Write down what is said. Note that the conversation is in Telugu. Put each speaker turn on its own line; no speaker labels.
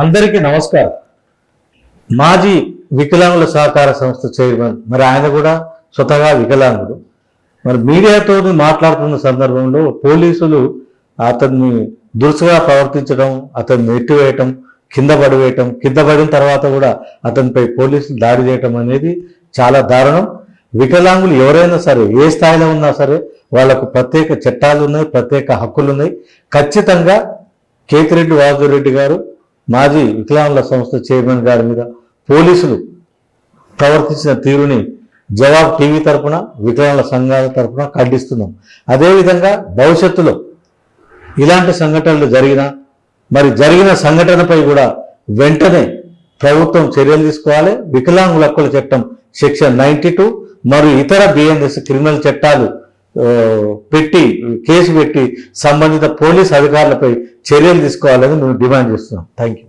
అందరికీ నమస్కారం. మాజీ వికలాంగుల సహకార సంస్థ చైర్మన్ మరి ఆయన కూడా స్వతహా వికలాంగుడు. మరి మీడియాతో మాట్లాడుతున్న సందర్భంలో పోలీసులు అతన్ని దురుసుగా ప్రవర్తించడం అతన్ని నెట్టివేయటం కింద పడివేయటం కింద పడిన తర్వాత కూడా అతనిపై పోలీసులు దాడి చేయటం అనేది చాలా దారుణం. వికలాంగులు ఎవరైనా సరే ఏ స్థాయిలో ఉన్నా సరే వాళ్ళకు ప్రత్యేక చట్టాలు ఉన్నాయి ప్రత్యేక హక్కులు ఉన్నాయి. ఖచ్చితంగా కేతిరెడ్డి వాసురెడ్డి గారు మాజీ వికలాంగుల సంస్థ చైర్మన్ గారి మీద పోలీసులు ప్రవర్తించిన తీరుని జవాబ్ టీవీ తరఫున వికలాంగుల సంఘాల తరపున ఖండిస్తున్నాం. అదేవిధంగా భవిష్యత్తులో ఇలాంటి సంఘటనలు జరిగిన మరి జరిగిన సంఘటనపై కూడా వెంటనే ప్రభుత్వం చర్యలు తీసుకోవాలి. వికలాంగుల హక్కుల చట్టం సెక్షన్ నైన్టీ టూ మరియు ఇతర బిఎన్ఎస్ క్రిమినల్ చట్టాలు పెట్టి కేసు పెట్టి సంబంధిత పోలీస్ అధికారులపై చర్యలు తీసుకోవాలని మేము డిమాండ్ చేస్తున్నాం. Thank you